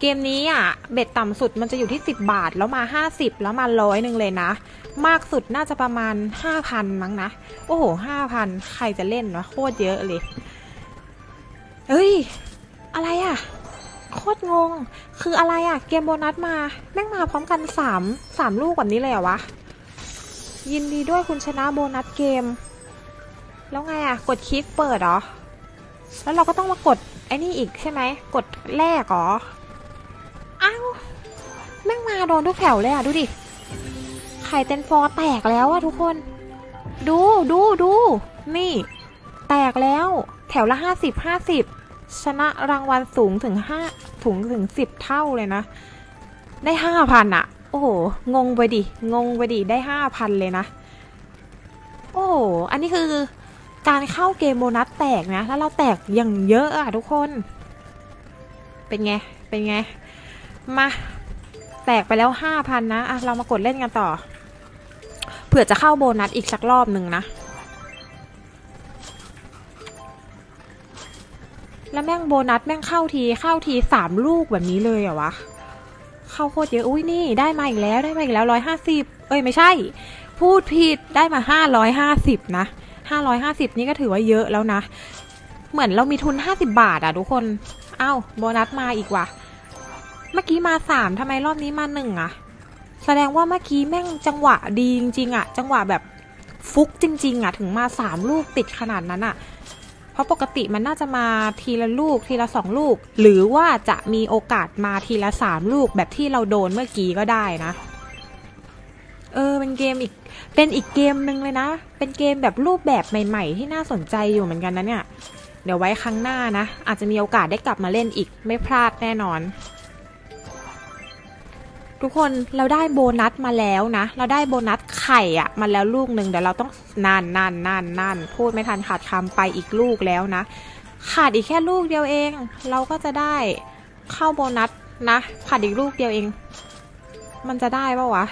เกมนี้อะเบ็ดต่ำสุดมันจะอยู่ที่ 10 บาทแล้วมา 50 แล้วมาร้อยหนึ่งเลยนะ มากสุดน่าจะประมาณ 5,000 มั้งนะ โอ้โห 5,000 ใครจะเล่นวะโคตรเยอะเลยเฮ้ย อะไรอะ โคตรงง คืออะไรอะ เกมโบนัสมา แม่งมาพร้อมกันสามสามลูกแบบนี้เลยเหรอวะ ยินดีด้วยคุณชนะโบนัสเกม แล้วไงอะ กดคลิกเปิดเหรอ แล้วเราก็ต้องมากดไอ้นี่อีกใช่ไหม กดแรกเหรอ แม่งมาโดนทุกแถวเลยอะ ดูดิ ไข่เต็นฟอร์แตกแล้วอะทุกคน ดูดูดู นี่ แตกแล้ว แถวละห้าสิบห้าสิบชนะรางวัลสูงถึงห้าถุงถึงสิบเท่าเลยนะ ได้ห้าพันอะโอ้โห งงไปดิ งงไปดิ ได้ห้าพันเลยนะ โอ้โห อันนี้คือการเข้าเกมโบนัสแตกนะ แล้วเราแตกอย่างเยอะอะทุกคน เป็นไง เป็นไง มา ตกไปแล้วห้าพันนะอะเรามากดเล่นกันต่อ เผื่อจะเข้าโบนัสอีกสักรอบหนึ่งนะ แล้วแม่งโบนัสแม่งเข้าทีเข้าทีสามลูกแบบนี้เลยเหรอวะ เข้าโคตรเยอะ อุ้ยนี่ได้มาอีกแล้วได้มาอีกแล้วร้อยห้าสิบเอ้ยไม่ใช่ พูดผิดได้มาห้าร้อยห้าสิบนะห้าร้อยห้าสิบนี่ก็ถือว่าเยอะแล้วนะ เหมือนเรามีทุนห้าสิบบาทอะทุกคน เอ้าโบนัสมาอีกว่ะ เมื่อกี้มาสามทำไมรอบนี้มาหนึ่งอะแสดงว่าเมื่อกี้แม่งจังหวะดีจริงๆอะจังหวะแบบฟุกจริง ๆอะถึงมาสามลูกติดขนาดนั้นอะเพราะปกติมันน่าจะมาทีละลูกทีละสองลูก หรือว่าจะมีโอกาสมาทีละสามลูกแบบที่เราโดนเมื่อกี้ก็ได้นะ เออเป็นเกมอีกเป็นอีกเกมหนึ่งเลยนะ เป็นเกมแบบรูปแบบใหม่ ๆ ที่น่าสนใจอยู่เหมือนกันนะเนี่ย เดี๋ยวไว้ครั้งหน้านะ อาจจะมีโอกาสได้กลับมาเล่นอีกไม่พลาดแน่นอน ทุกคนเราได้โบนัสมาแล้วนะ เราได้โบนัสไข่อะมาแล้วลูกหนึ่งเดี๋ยวเราต้องนานนานนานนานพูดไม่ทันขาดคำไปอีกลูกแล้วนะ ขาดอีกแค่ลูกเดียวเอง เราก็จะได้เข้าโบนัสนะ ขาดอีกลูกเดียวเอง มันจะได้ปะวะ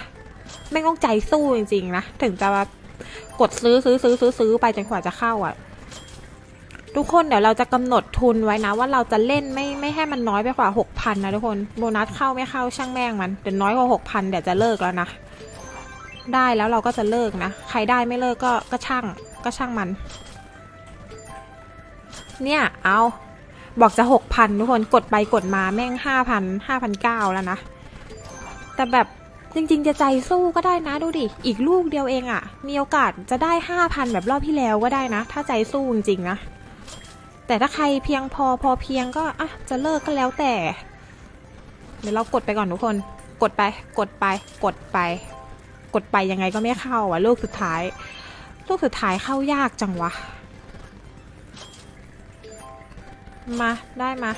ไม่ต้องใจสู้จริงๆนะถึงจะกดซื้อซื้อซื้อซื้อซื้อไปจนกว่าจะเข้าอะ ทุกคนเดี๋ยวเราจะกำหนดทุนไว้นะ ว่าเราจะเล่นไม่ไม่ให้มันน้อยไปกว่าหกพันนะทุกคนโบนัสเข้าไม่เข้าช่างแม่งมันเดี๋ยวน้อยกว่าหกพันเดี๋ยวจะเลิกแล้วนะ ได้แล้วเราก็จะเลิกนะ ใครได้ไม่เลิกก็ก็ช่างก็ช่างมัน เนี่ยเอาบอกจะหกพันทุกคนกดไปกดมาแม่งห้าพันห้าพันเก้าแล้วนะ แต่แบบจริงๆ จะใจสู้ก็ได้นะดูดิ อีกลูกเดียวเองอะ่ะ มีโอกาสจะได้ห้าพันแบบรอบที่แล้วก็ได้นะ ถ้าใจสู้จริงๆนะ แต่ถ้าใครเพียงพอพอเพียงก็อะจะเลิกก็แล้วแต่ เดี๋ยวเรากดไปก่อนทุกคน กดไป กดไป กดไป กดไปยังไงก็ไม่เข้าอะลูกสุดท้าย ลูกสุดท้ายเข้ายากจังวะ มาได้มา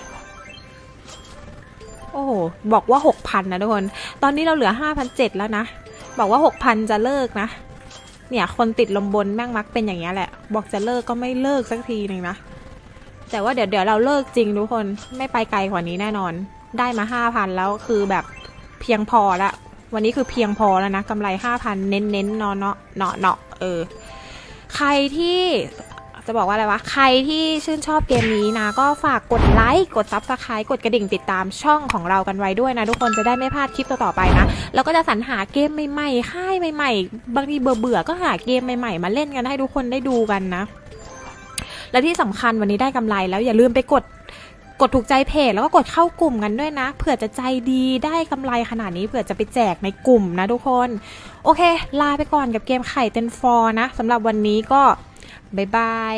โอ้โห บอกว่าหกพันนะทุกคน ตอนนี้เราเหลือห้าพันเจ็ดแล้วนะ บอกว่าหกพันจะเลิกนะ เนี่ย คนติดลมบนแม่งมักเป็นอย่างเงี้ยแหละ บอกจะเลิกก็ไม่เลิกสักทีหนึ่งนะ แต่ว่าเดี๋ยวเดี๋ยวเราเลิกจริงทุกคนไม่ไปไกลกว่านี้แน่นอน ได้มาห้าพันแล้วคือแบบเพียงพอละวันนี้คือเพียงพอแล้วนะกำไรห้าพันเน้นเน้นเนาะเนาะเนาะเนาะเออ ใครที่จะบอกว่าอะไรวะ ใครที่ชื่นชอบเกมนี้นะ ก็ฝากกดไลค์ กดซับสไครต์กดกระดิ่งติดตามช่องของเรากันไว้ด้วยนะ ทุกคนจะได้ไม่พลาดคลิปต่อๆไปนะ แล้วก็จะสรรหาเกมใหม่ๆ ค่ายใหม่ๆ บางทีเบื่อๆ ก็หาเกมใหม่ๆ มาเล่นกันให้ทุกคนได้ดูกันนะ และที่สำคัญวันนี้ได้กำไรแล้วอย่าลืมไปกดกดถูกใจเพจแล้วก็กดเข้ากลุ่มกันด้วยนะเผื่อจะใจดีได้กำไรขนาดนี้เผื่อจะไปแจกในกลุ่มนะทุกคน โอเค ลาไปก่อนกับเกมไข่เต็นฟอร์นะสำหรับวันนี้ก็บ๊ายบาย